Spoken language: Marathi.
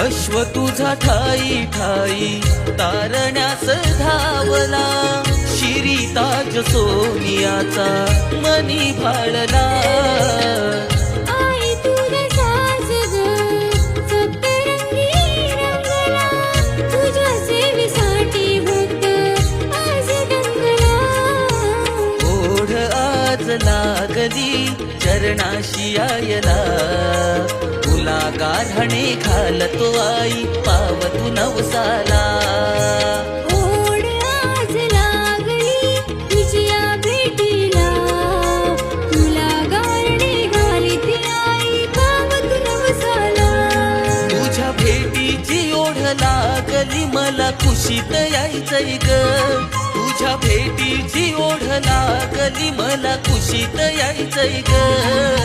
अश्व तुझा ठाई ठाई तारण्यास धावला. शिरी ताज सोनियाचा मनी दंगला ओढ आज लागली चरणाशी आयला. गारहणे घालतो आई पावतू नवसाला. लागली मला खुशीत यायचंय ग. तुझ्या भेटीची ओढ लागली मला खुशीत यायचंय ग.